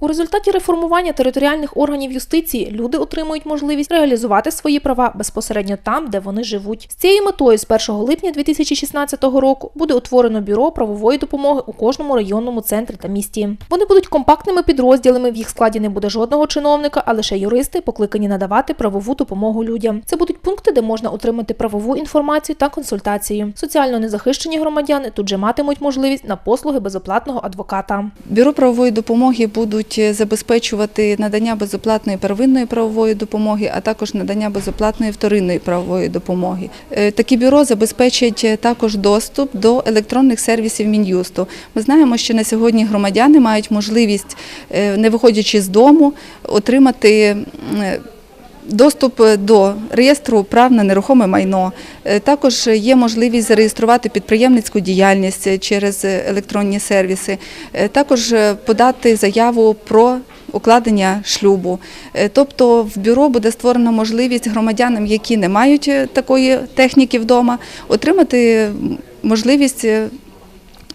У результаті реформування територіальних органів юстиції люди отримують можливість реалізувати свої права безпосередньо там, де вони живуть. З цією метою з 1 липня 2016 року буде утворено бюро правової допомоги у кожному районному центрі та місті. Вони будуть компактними підрозділами. В їх складі не буде жодного чиновника, а лише юристи, покликані надавати правову допомогу людям. Це будуть пункти, де можна отримати правову інформацію та консультації. Соціально незахищені громадяни тут же матимуть можливість на послуги безоплатного адвоката. Бюро правової допомоги будуть забезпечувати надання безоплатної первинної правової допомоги, а також надання безоплатної вторинної правової допомоги. Е, Такі бюро забезпечать також доступ до електронних сервісів Мін'юсту. Ми знаємо, що на сьогодні громадяни мають можливість, е, не виходячи з дому, отримати Доступ до реєстру прав на нерухоме майно. Е, Також є можливість зареєструвати підприємницьку діяльність через електронні сервіси. Е, Також е, подати заяву про укладення шлюбу. Е, Тобто в бюро буде створена можливість громадянам, які не мають е, такої техніки вдома, отримати можливість е,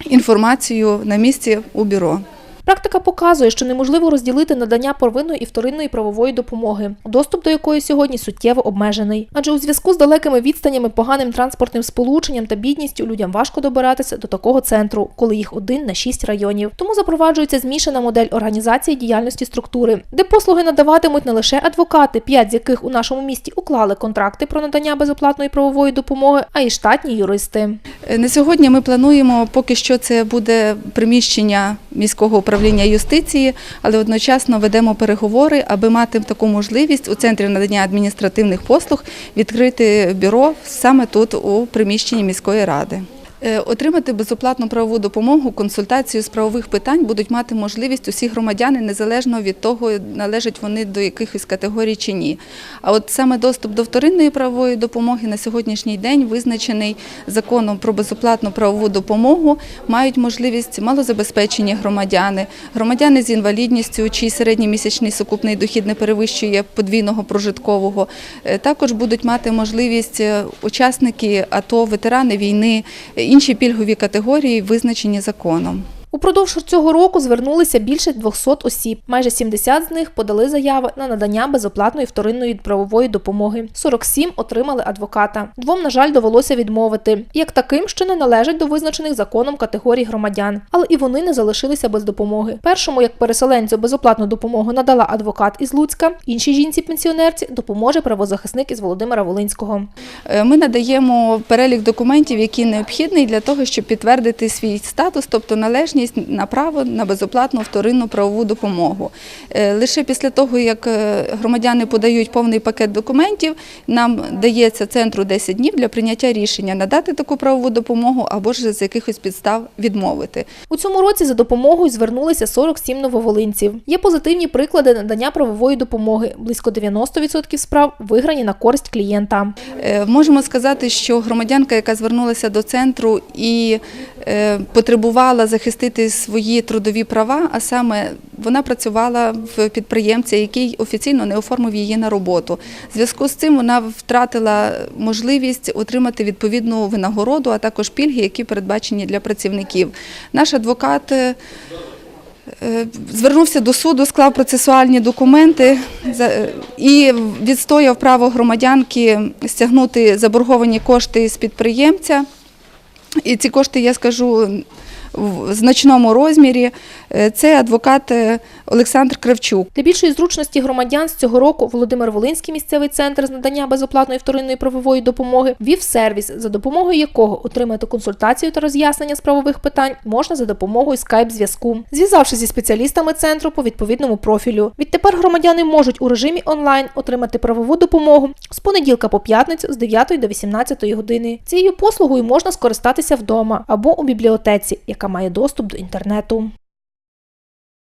інформацію на місці у бюро. Практика показує, що неможливо розділити надання первинної і вторинної правової допомоги, доступ до якої сьогодні суттєво обмежений. Адже у зв'язку з далекими відстанями, поганим транспортним сполученням та бідністю людям важко добиратися до такого центру, коли їх один на шість районів. Тому запроваджується змішана модель організації діяльності структури, де послуги надаватимуть не лише адвокати, п'ять з яких у нашому місті уклали контракти про надання безоплатної правової допомоги, а й штатні юристи. Е, На сьогодні ми плануємо, поки що це буде приміщення міського управління юстиції, але одночасно ведемо переговори, аби мати таку можливість у центрі надання адміністративних послуг відкрити бюро саме тут у приміщенні міської ради. Е, Отримати безоплатну правову допомогу, консультацію з правових питань будуть мати можливість усі громадяни, незалежно від того, належать вони до якихось категорій чи ні. А от саме доступ до вторинної правової допомоги на сьогоднішній день визначений законом про безоплатну правову допомогу, мають можливість малозабезпечені громадяни, громадяни з інвалідністю, чий середній місячний сукупний дохід не перевищує подвійного прожиткового. Е, Також будуть мати можливість е, учасники АТО, ветерани війни, інші пільгові категорії, визначені законом. Упродовж цього року звернулися більше 200 осіб. Майже 70 з них подали заяви на надання безоплатної вторинної правової допомоги. 47 отримали адвоката. Двом, на жаль, довелося відмовити, як таким, що не належать до визначених законом категорій громадян. Але і вони не залишилися без допомоги. Першому, як переселенцю, безоплатну допомогу надала адвокат із Луцька. Іншій жінці-пенсіонерці допоможе правозахисник із Володимира Волинського. Е, Ми надаємо перелік документів, які необхідний для того, щоб підтвердити свій статус, тобто належність на право на безоплатну вторинну правову допомогу. Е, Лише після того, як е, громадяни подають повний пакет документів, нам дається центру 10 днів для прийняття рішення надати таку правову допомогу або ж з якихось підстав відмовити. У цьому році за допомогою звернулися 47 нововолинців. Є позитивні приклади надання правової допомоги. Близько 90% справ виграні на користь клієнта. Е, Можемо сказати, що громадянка, яка звернулася до центру і потребувала захистити свої трудові права, а саме вона працювала в підприємця, який офіційно не оформив її на роботу. В зв'язку з цим вона втратила можливість отримати відповідну винагороду, а також пільги, які передбачені для працівників. Наш адвокат. е, Е, Звернувся до суду, склав процесуальні документи е, і відстояв право громадянки стягнути заборговані кошти з підприємця. І ці кошти, я скажу, в значному розмірі. Е, Це адвокат е, Олександр Кравчук. Для більшої зручності громадян з цього року Володимир Волинський місцевий центр з надання безоплатної вторинної правової допомоги вів сервіс, за допомогою якого отримати консультацію та роз'яснення з правових питань можна за допомогою скайп-зв'язку, зв'язавшись зі спеціалістами центру по відповідному профілю. Відтепер громадяни можуть у режимі онлайн отримати правову допомогу з понеділка по п'ятницю з 9 до 18 години. Цією послугою можна скористатися вдома або у бібліотеці, яка має доступ до інтернету.